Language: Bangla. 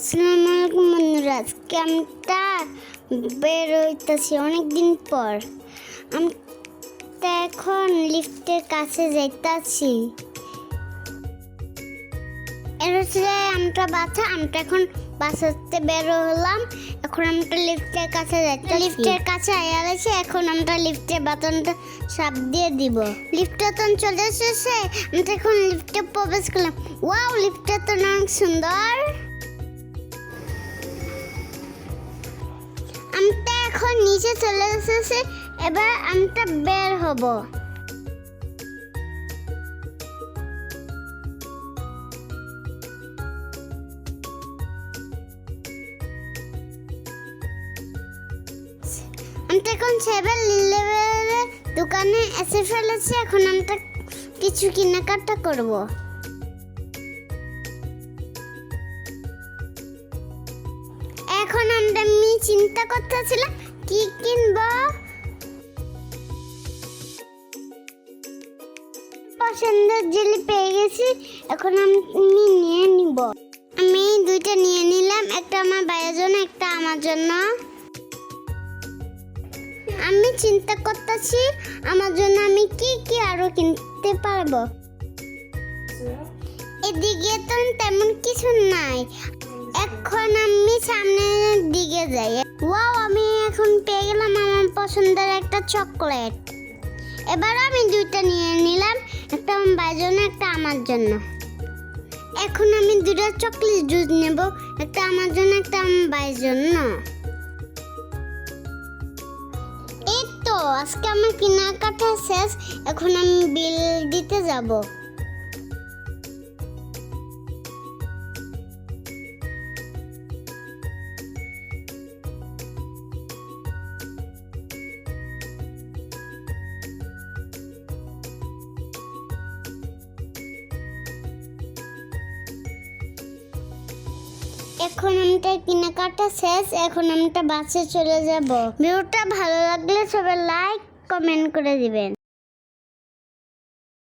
আসসালামু আলাইকুম বন্ধুরা আমরা বের হইতেছি অনেকদিন পর। আমরা এখন লিফটের কাছে যাইতাছি। এর হচ্ছে আমরা বাচ্চা আমরা এখন বাসাতে বের হলাম। এখন আমরা লিফটের কাছে যাইতে লিফটের কাছে আয়া গেছে এখন আমরা লিফটের বাটনটা চাপ দিয়ে দিব। লিফটে তো চলে এসেছে আমরা এখন লিফটে প্রবেশ করলাম। ওয়াও লিফটটা তো অনেক সুন্দর। নিচে চলে এসেছি, এবার আমরা বের হব। আমরা এখন সেভেন ইলেভেনের দোকানে এসে ফেলেছি, এখন আমরা কিছু কেনাকাটা করব। এখন আমরা আমি চিন্তা করতেছিলাম কি কিনবো? পছন্দের জেলি পেয়ে গেছি, এখন আমি নিয়ে নিব। আমি দুইটা নিয়ে নিলাম, একটা আমার ভাইয়ের জন্য, একটা আমার জন্য। আমি চিন্তা করতেছি, আমার জন্য আমি কি কি আরও কিনতে পারব। এদিকে তো তেমন কিছু নাই। এখন আমি সামনের দিকে যাই। ওয়াও পছন্দের একটা চকলেট। এবার আমি দুইটা নিয়ে নিলাম, একটা আমার ভাইয়ের জন্য, একটা আমার জন্য। এখন আমি দুটা চকলেট জুস নেব, একটা আমার জন্য, একটা আমার ভাইয়ের জন্য। এই তো, আজকে আমার কেনাকাটা শেষ, এখন আমি বিল দিতে যাব। এখন আমরা কেনাকাটা শেষ, এখন আমরা বাসে চলে যাব। ভিডিওটা ভালো লাগলে সবাই লাইক কমেন্ট করে দিবেন।